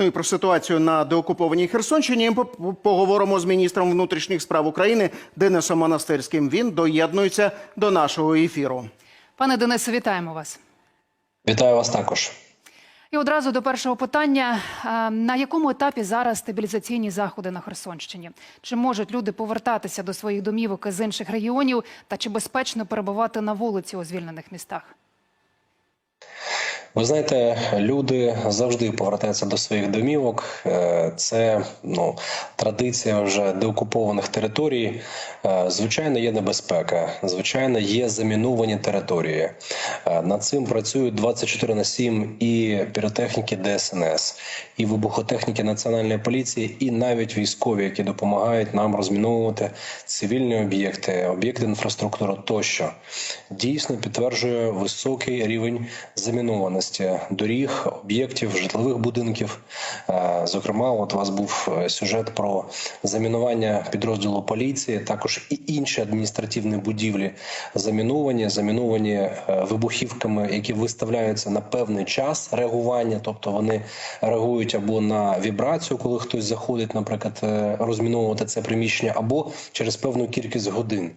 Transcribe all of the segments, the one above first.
Ну і про ситуацію на деокупованій Херсонщині поговоримо з міністром внутрішніх справ України Денисом Монастирським. Він доєднується до нашого ефіру. Пане Денисе, вітаємо вас. Вітаю вас також. І одразу до першого питання: на якому етапі зараз стабілізаційні заходи на Херсонщині? Чи можуть люди повертатися до своїх домівок із інших регіонів, та чи безпечно перебувати на вулиці у звільнених містах? Ви знаєте, люди завжди повертаються до своїх домівок. Е, Це ну традиція вже деокупованих територій. Е, Звичайно, є небезпека. Звичайно, є заміновані території. Е, Над цим працюють 24 на 7 і піротехніки ДСНС, і вибухотехніки Національної поліції, і навіть військові, які допомагають нам розміновувати цивільні об'єкти, об'єкти інфраструктури тощо. Дійсно підтверджує високий рівень замінованості доріг, об'єктів, житлових будинків. Е, Зокрема, от у вас був е, сюжет про замінування підрозділу поліції, також і інші адміністративні будівлі заміновані, заміновані е, вибухівками, які виставляються на певний час реагування, тобто вони реагують або на вібрацію, коли хтось заходить, наприклад, розміновувати це приміщення, або через певну кількість годин.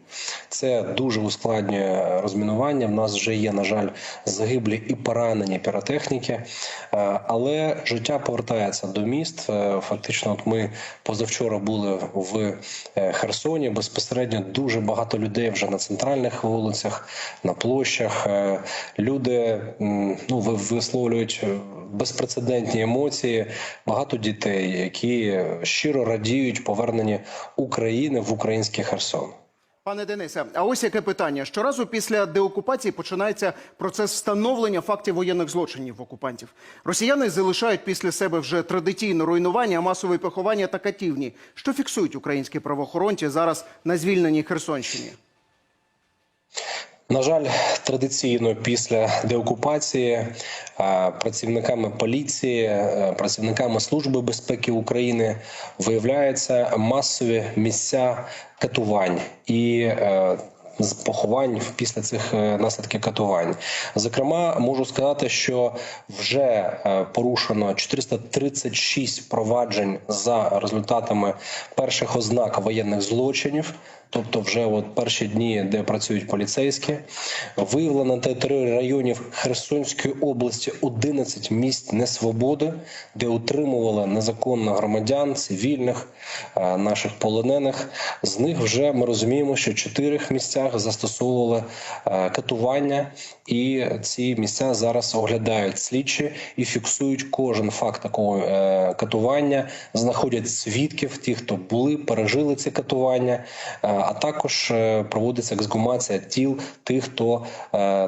Це дуже ускладнює розмінування. В нас вже є, на жаль, загиблі і поранені піротехніки, Е, але життя повертається до міст. Е, Фактично, от ми позавчора були в е, Херсоні. Безпосередньо дуже багато людей вже на центральних вулицях, на площах. Люди ну ви- висловлюють безпрецедентні емоції. Багато дітей, які щиро радіють поверненні України в український Херсон. Пане Денисе, а ось яке питання: щоразу після деокупації починається процес встановлення фактів воєнних злочинів окупантів. Росіяни залишають після себе вже традиційне руйнування, масове поховання та катівні. Що фіксують українські правоохоронці зараз на звільненій Херсонщині? На жаль, традиційно після деокупації е, працівниками поліції, е, працівниками служби безпеки України виявляються масові місця катувань і. З поховань після цих е, наслідків катувань. Зокрема, можу сказати, що вже е, порушено 436 проваджень за результатами перших ознак воєнних злочинів. Тобто, вже от перші дні, де працюють поліцейські, виявлено на території районів Херсонської області 11 місць несвободи, де утримували незаконно громадян, цивільних, е, наших полонених. З них вже ми розуміємо, що в чотирьох місцях застосовували е, катування, і ці місця зараз оглядають слідчі і фіксують кожен факт такого е, катування, знаходять свідків, ті, хто були, пережили ці катування. Е, а також проводиться ексгумація тіл тих, хто,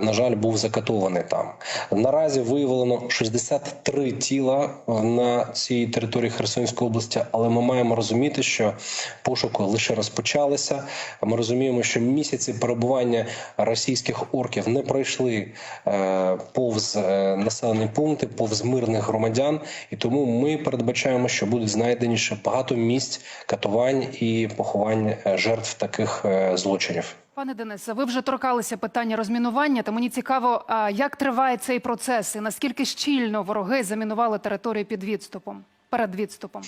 на жаль, був закатований там. Наразі виявлено 63 тіла на цій території Херсонської області, але ми маємо розуміти, що пошуки лише розпочалися. Ми розуміємо, що місяці перебування російських орків не пройшли е, повз е, населені пункти, повз мирних громадян, і тому ми передбачаємо, що будуть знайдені ще багато місць катувань і поховань е, жертв таких е, злочинів. Пане Денисе, ви вже торкалися питання розмінування. Та мені цікаво, як триває цей процес і наскільки щільно вороги замінували територію під відступом перед відступом?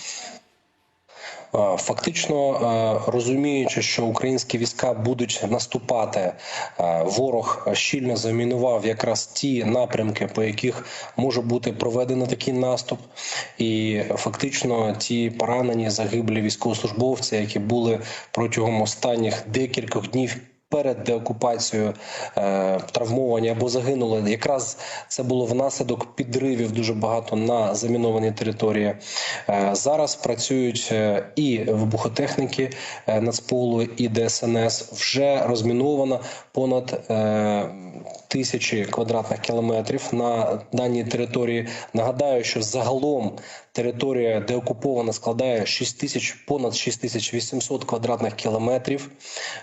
Е, Фактично е, розуміючи, що українські війська будуть наступати, е, ворог щільно замінував якраз ті напрямки, по яких може бути проведено такий наступ, і фактично ті поранені загиблі військовослужбовці, які були протягом останніх декількох днів. Перед деокупацією е, травмовані або загинули, якраз це було внаслідок підривів дуже багато на замінованій території. Е, зараз працюють е, і вибухотехніки е, Нацполу, і ДСНС. Вже розміновано понад е, тисячі квадратних кілометрів на даній території. Нагадаю, що загалом територія деокупована складає 6 тисяч понад 6800 квадратних кілометрів.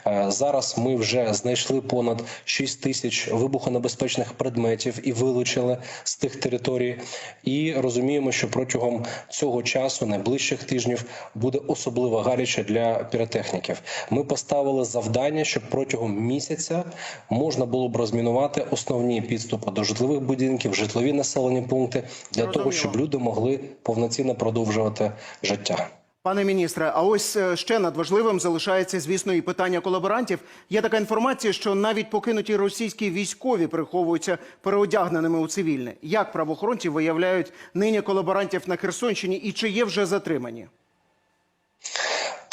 Е, Зараз ми вже знайшли понад 6 тисяч вибухонебезпечних предметів і вилучили з тих територій. І розуміємо, що протягом цього часу, найближчих тижнів, буде особливо гаряче для піротехніків. Ми поставили завдання, щоб протягом місяця можна було б розмінувати перекривати основні підступи до житлових будинків, житлові населені пункти для того, щоб люди могли повноцінно продовжувати життя. Пане міністре, а ось е, ще надважливим залишається, звісно, і питання колаборантів. Є така інформація, що навіть покинуті російські військові приховуються переодягненими у цивільне. Як правоохоронці виявляють нині колаборантів на Херсонщині і чи є вже затримані?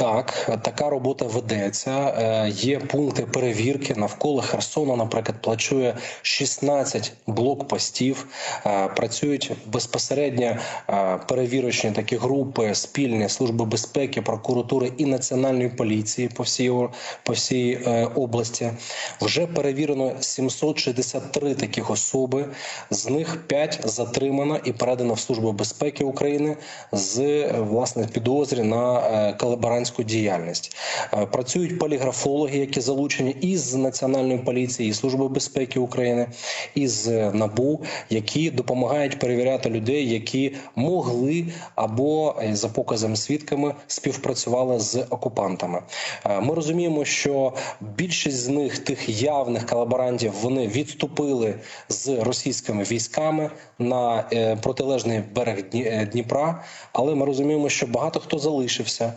Так, така робота ведеться. Е, Є пункти перевірки навколо Херсона. Наприклад, плачує 16 блокпостів. Е, Працюють безпосередньо е, перевірочні такі групи спільні служби безпеки, прокуратури і національної поліції по всій по всій області. Вже перевірено 763 таких особи. З них 5 затримано і передано в службу безпеки України з власне підозрі на е, колаборантську діяльність. Е, Працюють поліграфологи, які залучені із національної поліції, і служби безпеки України, із е, набу, які допомагають перевіряти людей, які могли або е, за показами свідками співпрацювали з окупантами. Ми розуміємо, що більшість з них, тих явних колаборантів, вони відступили з російськими військами на протилежний берег Дні- Дніпра. Але ми розуміємо, що багато хто залишився,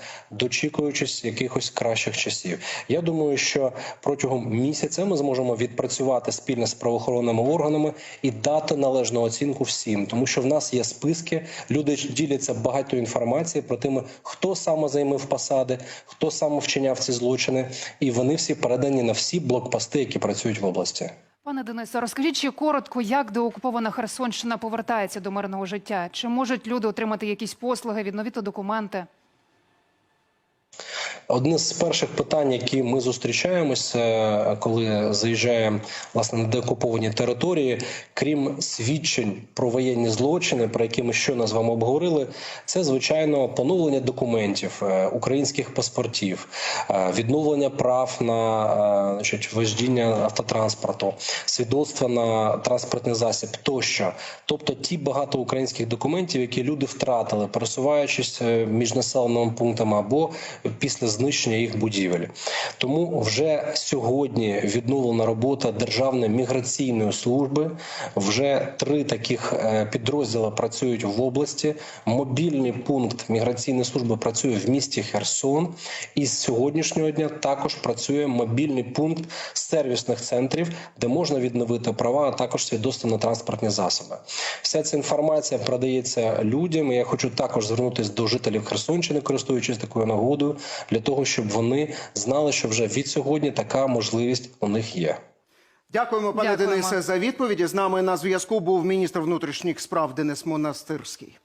дочікуючись якихось кращих часів. Я думаю, що протягом місяця ми зможемо відпрацювати спільно з правоохоронними органами і дати належну оцінку всім, тому що в нас є списки. Люди діляться багато інформації про тими, хто саме займив посади, хто саме вчиняв ці злочини, і вони всі передані на всі блокпости, які працюють в області. Пане Денисе, розкажіть ще коротко, як деокупована Херсонщина повертається до мирного життя? Чи можуть люди отримати якісь послуги, відновити документи? Одне з перших питань, які ми зустрічаємося, коли заїжджаємо власне на деокуповані території, крім свідчень про воєнні злочини, про які ми щойно з вами обговорили, це звичайно поновлення документів, е, українських паспортів, е, відновлення прав на е, значить, вождіння автотранспорту, свідоцтва на транспортний засіб тощо. Тобто ті багато українських документів, які люди втратили, пересуваючись між населеними пунктами або після знищення їх будівель. Тому вже сьогодні відновлена робота Державної міграційної служби. Вже три таких е, підрозділи працюють в області. Мобільний пункт міграційної служби працює в місті Херсон. І з сьогоднішнього дня також працює мобільний пункт сервісних центрів, де можна відновити права, а також свідоцтво на транспортні засоби. Вся ця інформація продається людям. Я хочу також звернутися до жителів Херсонщини, користуючись такою нагодою, для того, щоб вони знали, що вже від сьогодні така можливість у них є. Дякуємо, пане Дякуємо. Денисе, за відповіді. З нами на зв'язку був міністр внутрішніх справ Денис Монастирський.